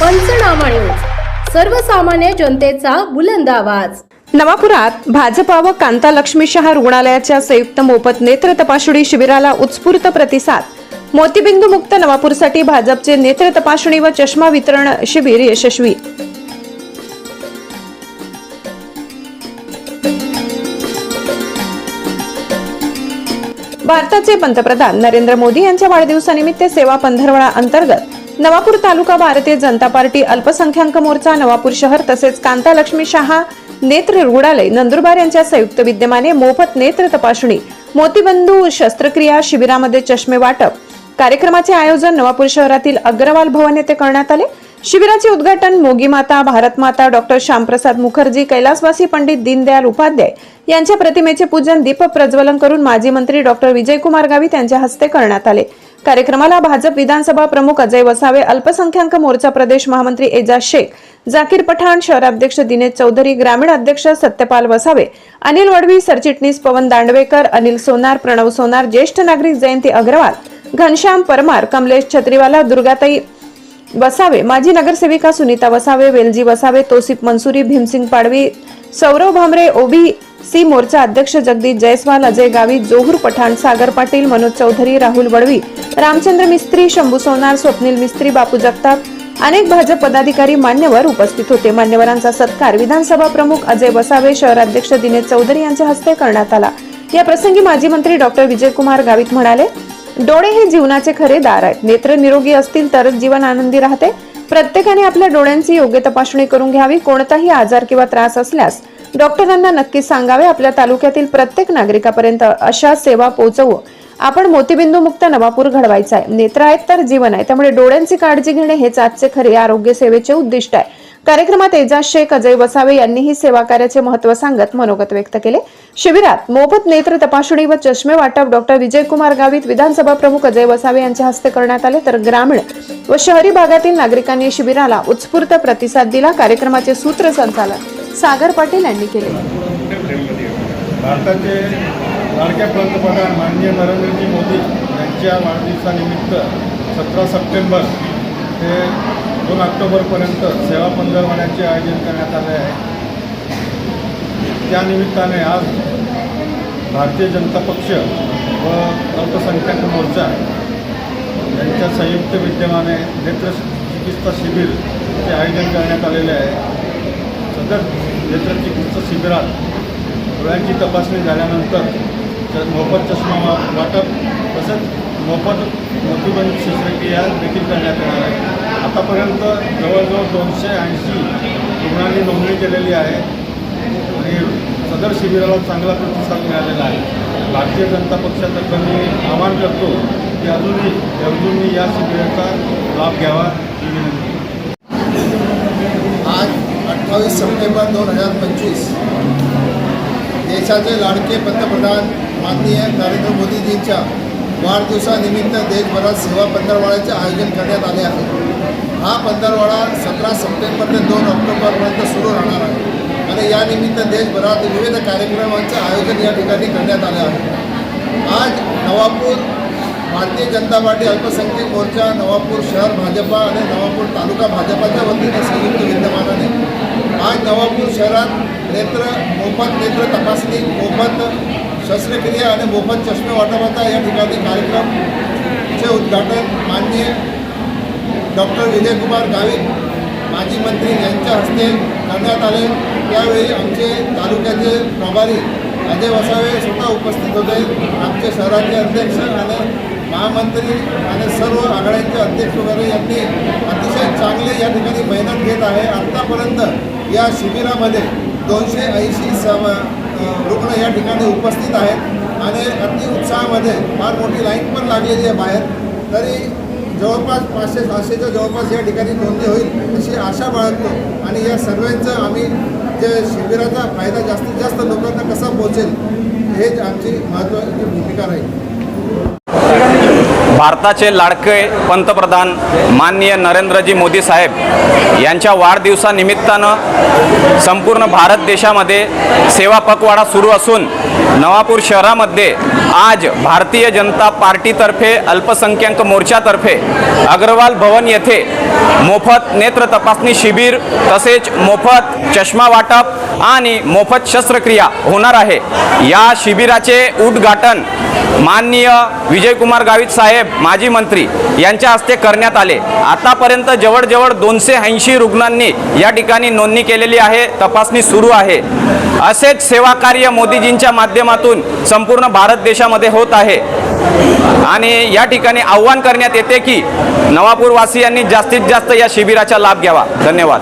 पंचनामा न्यूज सर्वसामान्य जनतेचा बुलंद आवाज. नवापुरात भाजपा व कांता लक्ष्मी शहा रुग्णालयाच्या संयुक्त मोफत नेत्र तपासणी शिबिराला उत्स्फूर्त प्रतिसाद. मोतीबिंदू मुक्त नवापूरसाठी भाजपचे नेत्र तपासणी व चष्मा वितरण शिबिर यशस्वी. भारताचे पंतप्रधान नरेंद्र मोदी यांच्या वाढदिवसानिमित्त सेवा पंधरवडा अंतर्गत नवापूर तालुका भारतीय जनता पार्टी अल्पसंख्याक मोर्चा नवापूर शहर तसेच कांता लक्ष्मी शहा नेत्र रुग्णालय नंदुरबार यांच्या संयुक्त विद्यमाने मोफत नेत्र तपासणी मोतीबंधू शस्त्रक्रिया शिबिरामध्ये चष्मे वाटप. कार्यक्रमाचे आयोजन नवापूर शहरातील अग्रवाल भवन येथे करण्यात आले. शिबिराचे उद्घाटन मोगी माता डॉक्टर श्यामप्रसाद मुखर्जी कैलासवासी पंडित दीनदयाल उपाध्याय यांच्या प्रतिमेचे पूजन दीप प्रज्वलन करून माजी मंत्री डॉक्टर विजयकुमार गावित यांच्या हस्ते करण्यात आले. कार्यक्रमाला भाजप विधानसभा प्रमुख अजय वसावे अल्पसंख्याक मोर्चा प्रदेश महामंत्री एजाज शेख जाकीर पठाण शहराध्यक्ष दिनेश चौधरी ग्रामीण अध्यक्ष सत्यपाल वसावे अनिल वडवी सरचिटणीस पवन दांडवेकर अनिल सोनार प्रणव सोनार ज्येष्ठ नागरिक जयंती अग्रवाल घनश्याम परमार कमलेश छत्रीवाला दुर्गाताई वसावे माजी नगरसेविका सुनीता वसावे वेलजी वसावे तोसिफ मनसुरी भीमसिंग पाडवी सौरव भामरे ओबी सी मोर्चा अध्यक्ष जगदीश जयस्वाल अजय गावी जोहूर पठाण सागर पाटील मनोज चौधरी राहुल वडवी रामचंद्र मिस्त्री शंभू सोनार स्वप्नील मिस्त्री बापू जगताप अनेक भाजप पदाधिकारी मान्यवर उपस्थित होते. मान्यवरांचा सत्कार विधानसभा प्रमुख अजय वसावे शहराध्यक्ष दिनेश चौधरी यांच्या हस्ते करण्यात आला. या प्रसंगी माजी मंत्री डॉक्टर विजयकुमार गावित म्हणाले डोळे हे जीवनाचे खरे दार आहेत. नेत्र निरोगी असतील तरच जीवन आनंदी राहते. प्रत्येकाने आपल्या डोळ्यांची योग्य तपासणी करून घ्यावी. कोणताही आजार किंवा त्रास असल्यास डॉक्टरांना नक्कीच सांगावे. आपल्या तालुक्यातील प्रत्येक नागरिकापर्यंत अशा सेवा पोहोचवू. आपण मोतीबिंदू मुक्त नवापूर घडवायचा आहे नेत्र आहेत तर जीवन आहे. त्यामुळे डोळ्यांची काळजी घेणे हेच आजचे खरे आरोग्य सेवेचे उद्दिष्ट आहे. कार्यक्रमात एजाज शेख अजय वसावे यांनीही सेवा कार्याचे महत्त्व सांगत मनोगत व्यक्त केले. शिबिरात मोफत नेत्र तपासणी व चष्मे वाटप डॉक्टर विजयकुमार गावित विधानसभा प्रमुख अजय वसावे यांच्या हस्ते करण्यात आले. तर ग्रामीण व शहरी भागातील नागरिकांनी शिबिराला उत्स्फूर्त प्रतिसाद दिला. कार्यक्रमाचे सूत्रसंचालन सागर पाटील यांनी केले. भारताचे लाडक्या पंतप्रधान माननीय नरेंद्रजी मोदी यांच्या वाढदिवसानिमित्त सतरा सप्टेंबर ते दोन ऑक्टोबरपर्यंत सेवा पंधरवाड्याचे आयोजन करण्यात आले आहे. त्यानिमित्ताने आज भारतीय जनता पक्ष व अल्पसंख्याक मोर्चा यांच्या संयुक्त विद्यमाने नेत्र चिकित्सा शिबिरचे आयोजन करण्यात आलेले आहे. सदर नेत्रचिकित्सा शिबिरात डोळ्यांची तपासणी झाल्यानंतर च- मोफत चष्मा वा- वाटप तसंच मोफत मोतीबंद शस्त्रक्रिया देखील करण्यात येणार आहे. आतापर्यंत जवळजवळ दोनशे ऐंशी रुग्णांनी नोंदणी केलेली आहे आणि सदर शिबिराला चांगला प्रतिसाद मिळालेला आहे. भारतीय जनता पक्षातर्फे मी आवाहन करतो की अजूनही अजूनही या शिबिराचा लाभ घ्यावा ही विनंती. अठ्ठावीस सप्टेंबर दोन हजार पंचवीस. देशाचे लाडके पंतप्रधान माननीय नरेंद्र मोदीजींच्या वाढदिवसानिमित्त देशभरात सेवा पंधरवाड्याचे आयोजन करण्यात आले आहे. हा पंधरवाडा सतरा सप्टेंबर ते दोन ऑक्टोबरपर्यंत सुरू राहणार आहे. आणि यानिमित्त देशभरात विविध कार्यक्रमांचे आयोजन या ठिकाणी करण्यात आले आहे. आज नवापूर भारतीय जनता पार्टी अल्पसंख्याक मोर्चा नवापूर शहर भाजपा आणि नवापूर तालुका भाजपाच्या वतीने संयुक्त विद्यमानाने. आज नवापूर शहरात नेत्र मोफत नेत्र तपासणी मोफत शस्त्रक्रिया आणि मोफत चष्मे वाटपाचा या ठिकाणी कार्यक्रमचे उद्घाटन माननीय डॉक्टर विजयकुमार गावित माजी मंत्री यांच्या हस्ते करण्यात आले. त्यावेळी आमचे तालुक्याचे प्रभारी अजय वसावे स्वतः उपस्थित होते. आमचे शहराचे अध्यक्ष आणि महामंत्री आणि सर्व आघाड्यांचे अध्यक्ष वगैरे यांनी अतिशय चांगले या ठिकाणी मेहनत घेत आहे. आत्तापर्यंत या शिबिरामध्ये दोनशे ऐंशी सम रुग्ण या ठिकाणी उपस्थित आहेत आणि अति उत्साहामध्ये फार मोठी लाईन पण लागलेली आहे बाहेर. तरी जवळपास पाचशे सहाशेच्या जवळपास या ठिकाणी नोंदणी होईल अशी आशा बाळगतो आणि या सर्वांचं आम्ही जे शिबिराचा फायदा जास्तीत जास्त लोकांना कसा पोहोचेल हेच आमची महत्त्वाची भूमिका राहील. भारताचे लाडके पंतप्रधान माननीय नरेंद्रजी मोदी साहेब यांच्या वाढदिवसानिमित्तानं संपूर्ण भारत देशामध्ये सेवा पखवाडा सुरू असून नवापूर शहरामध्ये आज भारतीय जनता पार्टीतर्फे अल्पसंख्याक मोर्चातर्फे अग्रवाल भवन येथे मोफत नेत्र तपासणी शिबिर तसेच मोफत चष्मा वाटप आणि मोफत शस्त्रक्रिया होणार आहे. या शिबिराचे उद्घाटन माननीय विजयकुमार गावित साहेब माजी मंत्री यांच्या हस्ते करण्यात आले. आतापर्यंत जवळजवळ दोनशे ऐंशी रुग्णांनी या ठिकाणी नोंदणी केलेली आहे तपासणी सुरू आहे. असेच सेवा कार्य मोदीजींच्या माध्यमातून संपूर्ण भारत देशामध्ये होत आहे. आणि या ठिकाणी आव्हान करण्यात येते की नवापूरवासियांनी जास्तीत जास्त या शिबिराचा लाभ घ्यावा. धन्यवाद.